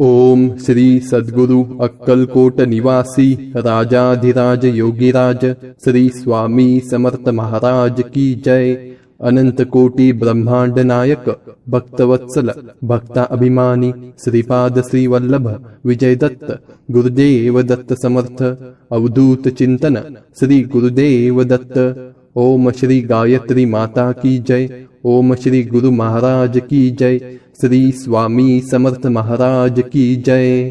ओम श्री सद्गुरु अक्कलकोट निवासी राजाधिराज योगीराज श्री स्वामी समर्थ महाराज की जय। अनंत कोटी ब्रह्मांड नायक भक्तवत्सल भक्ता अभिमानी श्रीपाद श्री वल्लभ विजय दत्त गुरुदेव दत्त समर्थ अवधूत चिंतन श्री गुरुदेव दत्त। ओम श्री गायत्री माता की जय ओम श्री गुरु महाराज की जय। श्री स्वामी समर्थ महाराज की जय।